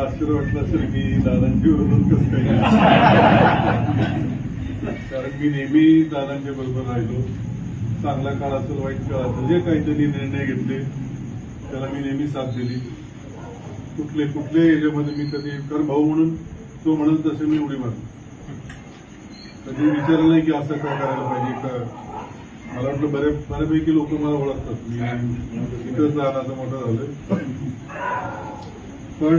आश्चर्य वाटलं असेल की दादांची बरोबर कसं काही कारण मी नेहमी दादांच्या बरोबर राहिलो. चांगला काळ असेल वाईट काळ असेल जे काही त्यांनी निर्णय घेतले त्याला मी नेहमी साथ दिली. कुठले कुठले याच्यामध्ये मी कधी कारण भाऊ म्हणून तो म्हणून तसे मी उडी मारतो. कधी विचारलं नाही की असं काय करायला पाहिजे का? मला वाटलं बऱ्या बऱ्यापैकी लोक मला ओळखतात. मी इथंच राहण्याचं मोठं झालं पण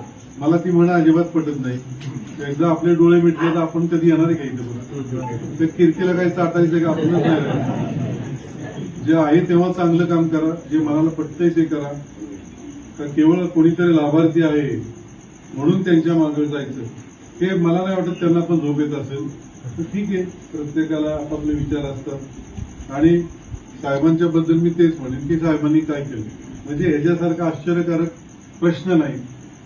मला ती म्हणा अजिबात पटत नाही. एकदा आपले डोळे मिटले तर आपण कधी येणार आहे काही इथे पुन्हा? काही चाटायचं का? आपणच नाही जे आहे तेव्हा चांगलं काम करा. जे मनाला पटतंय ते करा. का केवळ कोणीतरी लाभार्थी आहे म्हणून त्यांच्या मागे जायचं. हे मला नाही वाटत त्यांना पण झोप येत असेल. तर ठीक आहे. प्रत्येकाला आपापले विचार असतात. आणि साहेबांच्या बद्दल मी तेच म्हणेन की साहेबांनी काय केलं? म्हणजे ह्याच्यासारखा आश्चर्यकारक प्रश्न नाही.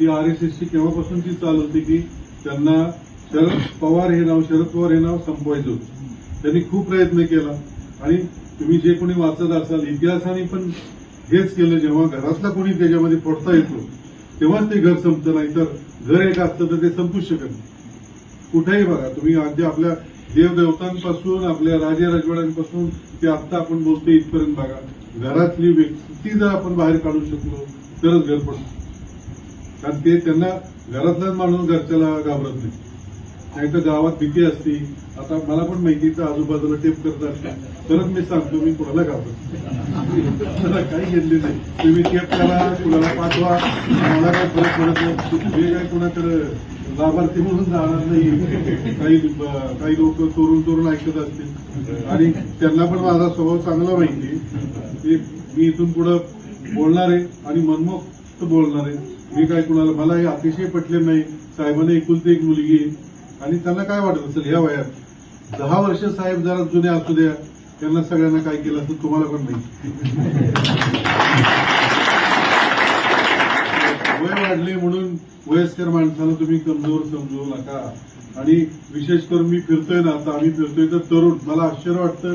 ती आर एस एसची केव्हापासूनची चाल होती की त्यांना शरद पवार हे नाव शरद पवार हे नाव संपवायचं होतं. त्यांनी खूप प्रयत्न केला. आणि तुम्ही जे कोणी वाचत असाल इतिहासाने पण हेच केलं जेव्हा घरातला कोणी त्याच्यामध्ये पडता येतो तेव्हाच ते घर संपतं नाही तर घर एक असतं तर ते संपूच शकत नाही. कुठेही बघा तुम्ही अगदी आपल्या देवदेवतांपासून आपल्या राजे राजवाड्यांपासून ते आत्ता आपण बोलतो इथपर्यंत बघा. घरातली व्यक्ती जर आपण बाहेर काढू शकलो तरच घर पडतो. कारण ते त्यांना घरातलाच माणूस घरच्याला घाबरत नाही. नाही तर गावात भीती असती. आता मला पण माहिती तर आजूबाजूला टेप करत असते. तरच मी सांगतो मी कुणाला घाबरत काही घेतले नाही. तुम्ही टेप करा कुणाला पाठवा. मला काय फरक पडत नाही. काय कुणाकडे लाभार्थी म्हणून जाणार नाही. काही काही लोक चोरून चोरून ऐकत असतील. आणि त्यांना पण माझा स्वभाव चांगला माहिती मी इथून पुढं बोलणार आहे. आणि मनमोक्त बोलणार. आहे मी काय कुणाला मला हे अतिशय पटले नाही. साहेबांना एकुलती एक मुलगी आहे. आणि त्यांना काय वाटत असेल ह्या वयात? दहा वर्ष साहेब जरा जुने असू द्या. त्यांना सगळ्यांना काय केलं असं तुम्हाला पण नाही वय वाढले म्हणून वयस्कर माणसाला तुम्ही कमजोर समजू नका. आणि विशेष करून मी फिरतोय ना आता आम्ही फिरतोय तर तरुण. मला आश्चर्य वाटतं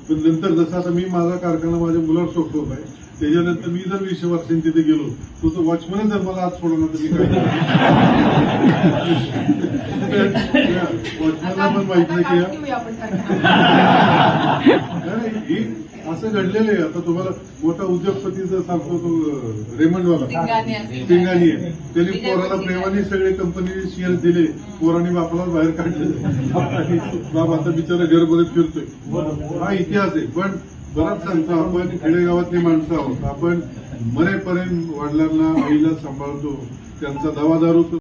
पण नंतर जसं आता मी माझा कारखाना माझ्या मुलावर सोपवत आहे त्याच्यानंतर मी जर वीस वर्षांनी तिथे गेलो तर तो वॉचमन जर मला आज सोडवला तर मी काय वॉचमनला पण माहीत नाही की असं घडलेलं आहे. आता तुम्हाला मोठा उद्योगपतीचा सांगतो तो रेमंडवाला. सिंगानी आहे. त्यांनी पोराला प्रेमाने सगळे कंपनीचे शेअर दिले. पोराने बापाला बाहेर काढले. बाप आता बिचारा घर बरेच फिरतोय. हा इतिहास आहे. पण बराच सांगतो आपण खेडेगावातली माणसं आहोत. आपण मरेपर्यंत वडिलांना आईला सांभाळतो. त्यांचा दवा दारू